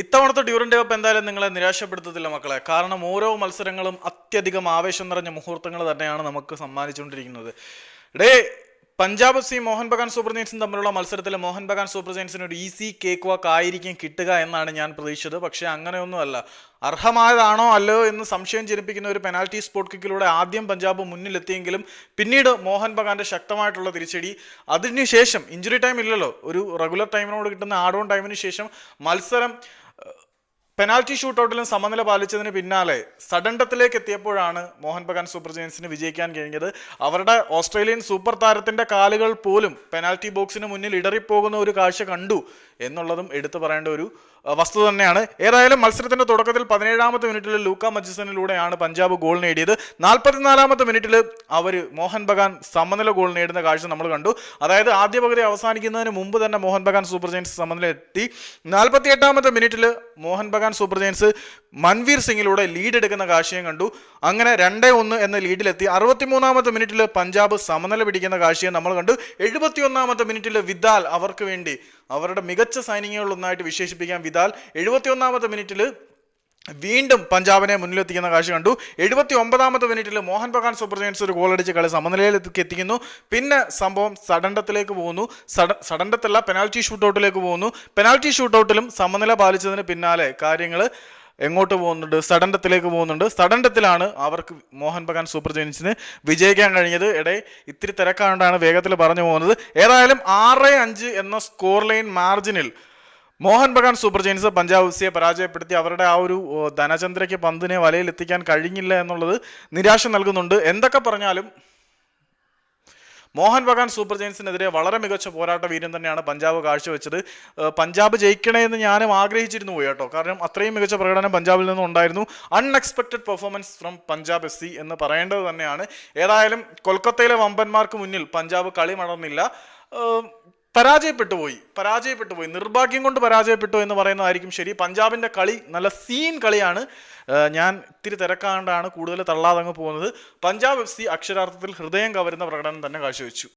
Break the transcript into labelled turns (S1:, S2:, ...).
S1: ഇത്തവണത്തെ Durand cup എന്തായാലും നിങ്ങളെ നിരാശപ്പെടുത്തത്തില്ല മക്കളെ. കാരണം ഓരോ മത്സരങ്ങളും അത്യധികം ആവേശം നിറഞ്ഞ മുഹൂർത്തങ്ങൾ തന്നെയാണ് നമുക്ക് സമ്മാനിച്ചുകൊണ്ടിരിക്കുന്നത്. ഡേ പഞ്ചാബ് സി മോഹൻ ബഗാൻ സൂപ്പർ ജയൻസും തമ്മിലുള്ള മത്സരത്തിൽ മോഹൻ ബഗാൻ സൂപ്പർ ജയൻസിന് ഒരു ഈസി കേക്ക് വാക്ക് ആയിരിക്കും കിട്ടുക എന്നാണ് ഞാൻ പ്രതീക്ഷിച്ചത്. പക്ഷേ അങ്ങനെയൊന്നുമല്ല. അർഹമായതാണോ അല്ലയോ എന്ന് സംശയം ജനിപ്പിക്കുന്ന ഒരു പെനാൽറ്റി സ്പോട്ട് കിക്കിലൂടെ ആദ്യം പഞ്ചാബ് മുന്നിലെത്തിയെങ്കിലും പിന്നീട് മോഹൻ ബഗാന്റെ ശക്തമായിട്ടുള്ള തിരിച്ചടി. അതിനുശേഷം ഇഞ്ചുറി ടൈം ഇല്ലല്ലോ. ഒരു റെഗുലർ ടൈമിനോട് കിട്ടുന്ന ആഡ് ഓൺ ടൈമിന് ശേഷം മത്സരം പെനാൽറ്റി ഷൂട്ടൗട്ടിലും സമനില പാലിച്ചതിന് പിന്നാലെ സഡണ്ടത്തിലേക്ക് എത്തിയപ്പോഴാണ് മോഹൻ ബഗാൻ സൂപ്പർ ജയൻസിന് വിജയിക്കാൻ കഴിഞ്ഞത്. അവരുടെ ഓസ്ട്രേലിയൻ സൂപ്പർ താരത്തിന്റെ കാലുകൾ പോലും പെനാൽറ്റി ബോക്സിന് മുന്നിൽ ഇടറിപ്പോകുന്ന ഒരു കാഴ്ച കണ്ടു എന്നുള്ളതും എടുത്തു പറയേണ്ട ഒരു വസ്തുത തന്നെയാണ്. ഏതായാലും മത്സരത്തിന്റെ തുടക്കത്തിൽ പതിനേഴാമത്തെ മിനിറ്റിൽ ലൂക്ക മജിസണിലൂടെയാണ് പഞ്ചാബ് ഗോൾ നേടിയത്. നാൽപ്പത്തിനാലാമത്തെ മിനിറ്റിൽ അവർ മോഹൻ ബഗാൻ സമനില ഗോൾ നേടുന്ന കാഴ്ച നമ്മൾ കണ്ടു. അതായത് ആദ്യ പകുതി അവസാനിക്കുന്നതിന് മുമ്പ് തന്നെ മോഹൻ ബഗാൻ സൂപ്പർ ജയൻസ് സമനില എത്തി. നാൽപ്പത്തി എട്ടാമത്തെ മിനിറ്റിൽ മോഹൻ ബഗാൻ സൂപ്പർ ജയൻസ് മൻവീർ സിംഗിലൂടെ ലീഡ് എടുക്കുന്ന കാഴ്ചയും കണ്ടു. അങ്ങനെ രണ്ടേ ഒന്ന് എന്ന ലീഡിലെത്തി അറുപത്തിമൂന്നാമത്തെ മിനിറ്റിൽ പഞ്ചാബ് സമനില പിടിക്കുന്ന കാഴ്ചയും നമ്മൾ കണ്ടു. എഴുപത്തിയൊന്നാമത്തെ മിനിറ്റിൽ വിദാൽ അവർക്ക് വേണ്ടി അവരുടെ മികച്ച സൈനിങ്ങുകളിലൊന്നായിട്ട് വിശേഷിപ്പിക്കാൻ വിദാൽ എഴുപത്തിയൊന്നാമത്തെ മിനിറ്റിൽ വീണ്ടും പഞ്ചാബിനെ മുന്നിലെത്തിക്കുന്ന കാഴ്ച കണ്ടു. എഴുപത്തി ഒമ്പതാമത്തെ മിനിറ്റിൽ മോഹൻ ബഗാൻ സൂപ്പർ ജയൻസ് ഒരു ഗോൾ അടിച്ച് കളി സമനിലയിലേക്ക് എത്തിക്കുന്നു. പിന്നെ സംഭവം സഡണ്ടത്തിലേക്ക് പോകുന്നു. സഡ സഡണ്ടത്തല്ല പെനാൽറ്റി ഷൂട്ടൗട്ടിലേക്ക് പോകുന്നു. പെനാൽറ്റി ഷൂട്ടൗട്ടിലും സമനില പാലിച്ചതിന് പിന്നാലെ കാര്യങ്ങൾ എങ്ങോട്ട് പോകുന്നുണ്ട്? സഡണ്ടത്തിലേക്ക് പോകുന്നുണ്ട്. സഡണ്ടത്തിലാണ് അവർക്ക് മോഹൻ ബഗാൻ സൂപ്പർ ജയൻസിന് വിജയിക്കാൻ കഴിഞ്ഞത്. ഇടയിൽ ഇത്തിരി തിരക്കാണ്ടാണ് വേഗത്തിൽ പറഞ്ഞു പോകുന്നത്. ഏതായാലും ആറ് അഞ്ച് എന്ന score line മാർജിനിൽ Mohun Bagan super giants Punjab F സിയെ പരാജയപ്പെടുത്തി അവരുടെ ആ ഒരു ധനചന്ദ്രയ്ക്ക് പന്തിനെ വലയിൽ എത്തിക്കാൻ കഴിഞ്ഞില്ല എന്നുള്ളത് നിരാശ നൽകുന്നുണ്ട്. എന്തൊക്കെ പറഞ്ഞാലും മോഹൻ ബഗാൻ സൂപ്പർ ജയൻസിനെതിരെ വളരെ മികച്ച പോരാട്ട വീര്യം തന്നെയാണ് പഞ്ചാബ് കാഴ്ചവെച്ചത്. പഞ്ചാബ് ജയിക്കണേ എന്ന് ഞാനും ആഗ്രഹിച്ചിരുന്നു പോയി കേട്ടോ. കാരണം അത്രയും മികച്ച പ്രകടനം പഞ്ചാബിൽ നിന്നും ഉണ്ടായിരുന്നു. Unexpected performance from Punjab F C എന്ന് പറയേണ്ടത് തന്നെയാണ്. ഏതായാലും കൊൽക്കത്തയിലെ വമ്പന്മാർക്ക് മുന്നിൽ പഞ്ചാബ് കളി മറന്നില്ല ഏഹ് പരാജയപ്പെട്ടു പോയി പരാജയപ്പെട്ടു പോയി നിർഭാഗ്യം കൊണ്ട് പരാജയപ്പെട്ടു എന്ന് പറയുന്നതായിരിക്കും ശരി. പഞ്ചാബിന്റെ കളി നല്ല സീൻ കളിയാണ് ഞാൻ ഇത്തിരി തിരക്കാണ്ടാണ് കൂടുതൽ തള്ളാതങ്ങ് പോകുന്നത്. പഞ്ചാബ് എഫ് സി അക്ഷരാർത്ഥത്തിൽ ഹൃദയം കവരുന്ന പ്രകടനം തന്നെ കാഴ്ചവെച്ചു.